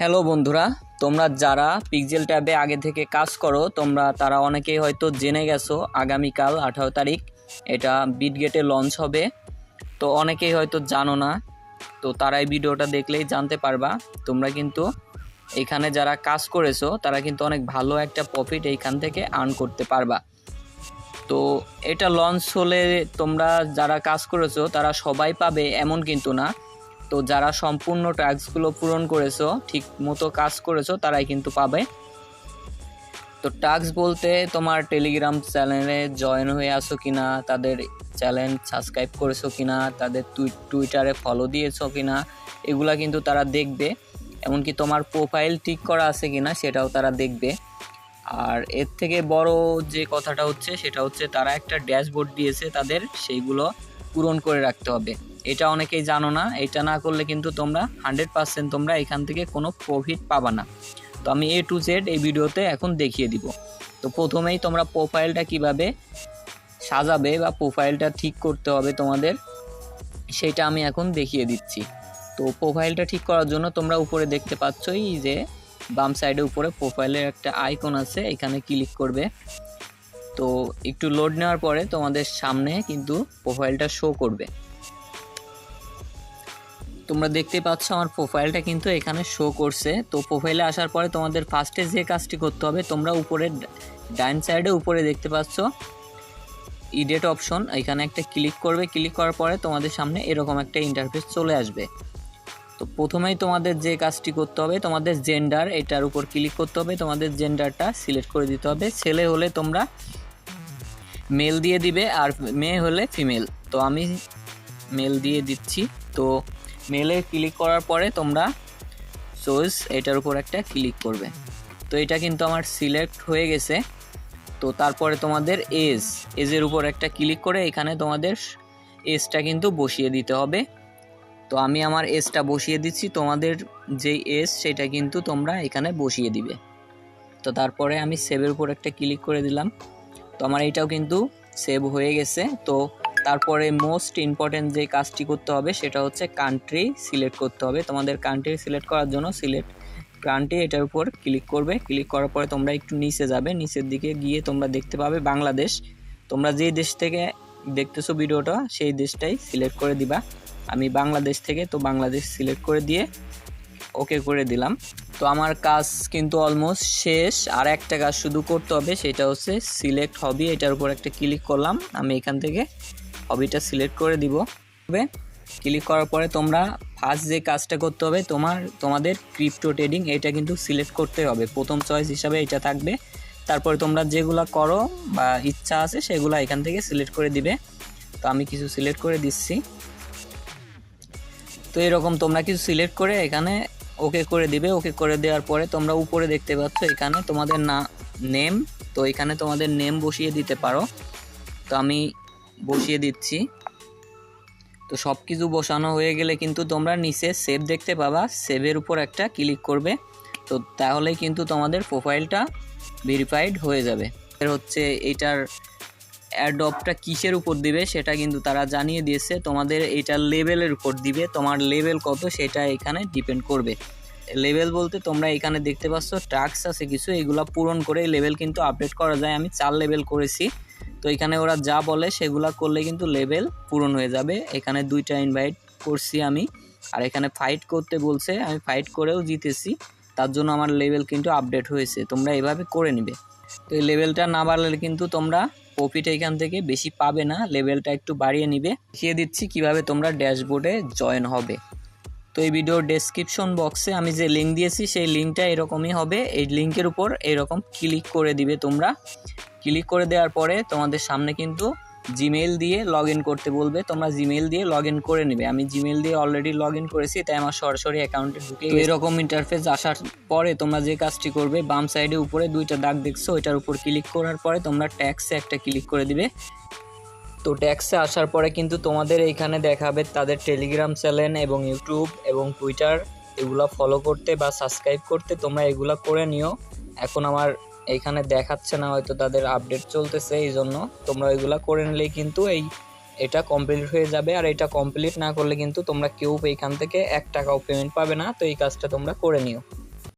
Hello বন্ধুরা। তোমরা যারা পিক্সেল ট্যাবে আগে থেকে কাজ করো, তোমরা তারা অনেকেই হয়তো জেনে গেছো, আগামীকাল আঠারো তারিখ এটা বিটগেটে লঞ্চ হবে। তো অনেকেই হয়তো জানো না, তো তারা এই ভিডিওটা দেখলেই জানতে পারবা। তোমরা কিন্তু এখানে যারা কাজ করেছ, তারা কিন্তু অনেক ভালো একটা প্রফিট এইখান থেকে আর্ন করতে পারবা। তো এটা লঞ্চ হলে তোমরা যারা কাজ করেছ, তারা সবাই পাবে, এমন কিন্তু না। তো যারা সম্পূর্ণ টাস্কগুলো পূরণ করেছ, ঠিক মতো কাজ করেছ, তারাই কিন্তু পাবে। তো টাস্ক বলতে তোমার টেলিগ্রাম চ্যানেলে জয়েন হয়ে আসো কিনা, তাদের চ্যানেল সাবস্ক্রাইব করেছ কিনা, তাদের টুই- টুইটারে ফলো দিয়েছ কিনা, এগুলা কিন্তু তারা দেখবে। এমনকি তোমার প্রোফাইল ঠিক করা আছে কিনা, সেটাও তারা দেখবে। আর এর থেকে বড় যে কথাটা হচ্ছে, সেটা হচ্ছে তারা একটা ড্যাশবোর্ড দিয়েছে তাদের, সেইগুলো পূরণ করে রাখতে হবে। এটা অনেকেই জানো না, এটা না করলে কিন্তু তোমরা হান্ড্রেড পার্সেন্ট তোমরা এখান থেকে কোনো প্রফিট পাবা না। তো আমি এ টু জেড এই ভিডিওতে এখন দেখিয়ে দিব। তো প্রথমেই তোমরা প্রোফাইলটা কীভাবে সাজাবে বা প্রোফাইলটা ঠিক করতে হবে তোমাদের, সেটা আমি এখন দেখিয়ে দিচ্ছি। তো প্রোফাইলটা ঠিক করার জন্য তোমরা উপরে দেখতে পাচ্ছই যে বাম সাইডে উপরে প্রোফাইলের একটা আইকন আছে, এখানে ক্লিক করবে। তো একটু লোড নেওয়ার পরে তোমাদের সামনে কিন্তু প্রোফাইলটা শো করবে। তোমরা দেখতে পাচ্ছ আমার প্রোফাইলটা কিন্তু এখানে শো করছে। তো প্রোফাইলে আসার পরে তোমাদের ফার্স্টে যে কাজটি করতে হবে, তোমরা উপরে ডাইন সাইডে উপরে দেখতে পাচ্ছ ইডেট অপশন এখানে একটা ক্লিক করবে ক্লিক করার পরে তোমাদের সামনে এরকম একটা ইন্টারফেস চলে আসবে। তো প্রথমেই তোমাদের যে কাজটি করতে হবে, তোমাদের জেন্ডার এটার উপর ক্লিক করতে হবে, তোমাদের জেন্ডারটা সিলেক্ট করে দিতে হবে। ছেলে হলে তোমরা মেল দিয়ে দিবে আর মেয়ে হলে ফিমেল তো আমি মেল দিয়ে দিচ্ছি। তো মেলে ক্লিক করার পরে তোমরা চয়েস এটার উপর একটা ক্লিক করবে। তো এটা কিন্তু আমার সিলেক্ট হয়ে গেছে। তো তারপরে তোমাদের এজ এজের উপর একটা ক্লিক করে এখানে তোমাদের এজটা কিন্তু বসিয়ে দিতে হবে। তো আমি আমার এজটা বসিয়ে দিচ্ছি, তোমাদের যেই এজ সেটা কিন্তু তোমরা এখানে বসিয়ে দিবে। তো তারপরে আমি সেভের উপর একটা ক্লিক করে দিলাম। তো আমার এইটাও কিন্তু সেভ হয়ে গেছে। তো তারপরে মোস্ট ইম্পর্টেন্ট যে কাজটি করতে হবে সেটা হচ্ছে কান্ট্রি সিলেক্ট করতে হবে। তোমাদের কান্ট্রি সিলেক্ট করার জন্য সিলেক্ট কান্ট্রি এটার উপর ক্লিক করবে। ক্লিক করার পরে তোমরা একটু নিচে যাবে। নিচের দিকে গিয়ে তোমরা দেখতে পাবে বাংলাদেশ। তোমরা যেই দেশ থেকে দেখতেছো ভিডিওটা, সেই দেশটাই সিলেক্ট করে দিবা। আমি বাংলাদেশ থেকে, তো বাংলাদেশ সিলেক্ট করে দিয়ে ওকে করে দিলাম। তো আমার কাজ কিন্তু অলমোস্ট শেষ। আর একটা কাজ শুধু করতে হবে, সেটা হচ্ছে সিলেক্ট হবি এটার উপর একটা ক্লিক করলাম। আমি এখান থেকে হবিটা সিলেক্ট করে দিব। হবে ক্লিক করার পরে তোমরা ফার্স্ট যে কাজটা করতে হবে, তোমার, তোমাদের ক্রিপ্টো ট্রেডিং এটা কিন্তু সিলেক্ট করতে হবে। প্রথম চয়েস হিসাবে এটা থাকবে। তারপরে তোমরা যেগুলো করো বা ইচ্ছা আছে সেগুলো এখান থেকে সিলেক্ট করে দিবে। তো আমি কিছু সিলেক্ট করে দিচ্ছি। তো এরকম তোমরা কিছু সিলেক্ট করে এখানে ওকে করে দিবে। ওকে করে দেওয়ার পরে তোমরা উপরে দেখতে পাচ্ছ এখানে তোমাদের না নেম তো এখানে তোমাদের নেম বসিয়ে দিতে পারো। তো আমি বসিয়ে দিচ্ছি। তো সব কিছু বসানো হয়ে গেলে কিন্তু তোমরা নিচে সেভ দেখতে পাবা। সেভের উপর একটা ক্লিক করবে। তো তাহলেই কিন্তু তোমাদের প্রোফাইলটা ভেরিফাইড হয়ে যাবে। এর হচ্ছে এটার অ্যাডপটা কিসের উপর দিবে সেটা কিন্তু তারা জানিয়ে দিয়েছে। তোমাদের এটার লেভেলের উপর দিবে। তোমার লেভেল কত সেটা এখানে ডিপেন্ড করবে। লেভেল বলতে তোমরা এখানে দেখতে পাচ্ছ টাস্ক আছে কিছু, এগুলো পূরণ করে লেভেল কিন্তু আপডেট করা যায়। আমি চার লেভেল করেছি। তো এখানে ওরা যা বলে সেগুলা করলে কিন্তু লেভেল পূরণ হয়ে যাবে। এখানে দুইটা ইনভাইট করছি আমি। আর এখানে ফাইট করতে বলছে, আমি ফাইট করেও জিতেছি। তার জন্য আমার লেভেল কিন্তু আপডেট হয়েছে। তোমরা এভাবে করে নিবে। তো এই লেভেলটা না বাড়লে কিন্তু তোমরা প্রফিট এখান থেকে বেশি পাবে না। লেভেলটা একটু বাড়িয়ে নিবে। দেখিয়ে দিচ্ছি কীভাবে তোমরা ড্যাশবোর্ডে জয়েন হবে। তো এই ভিডিওর ডেসক্রিপশন বক্সে আমি যে লিঙ্ক দিয়েছি, সেই লিঙ্কটা এরকমই হবে। এই লিঙ্কের উপর এরকম ক্লিক করে দিবে তোমরা। ক্লিক করে দেওয়ার পরে তোমাদের সামনে কিন্তু জিমেল দিয়ে লগ ইন করতে বলবে। তোমরা জিমেল দিয়ে লগ ইন করে নেবে। আমি জিমেল দিয়ে অলরেডি লগ ইন করেছি তাই আমার সরাসরি অ্যাকাউন্টে ঢুকে। এরকম ইন্টারফেস আসার পরে তোমরা যে কাজটি করবে বাম সাইডে উপরে দুইটা দাগ দেখছ ওইটার উপর ক্লিক করার পরে তোমরা ট্যাক্সে একটা ক্লিক করে দিবে। তো ট্যাক্সে আসার পরে কিন্তু তোমাদের এইখানে দেখাবে তাদের টেলিগ্রাম চ্যানেল এবং ইউটিউব এবং টুইটার এগুলা ফলো করতে বা সাবস্ক্রাইব করতে তোমরা এগুলা করে নিও। এখন আমার এইখানে দেখাচ্ছে না হয়তো তাদের আপডেট চলতেছে এই জন্য তোমরা ওইগুলো করে নিলেই কিন্তু এই, এটা কমপ্লিট হয়ে যাবে। আর এটা কমপ্লিট না করলে কিন্তু তোমরা কেউ এইখান থেকে এক টাকাও পেমেন্ট পাবে না। তো এই কাজটা তোমরা করে নিও।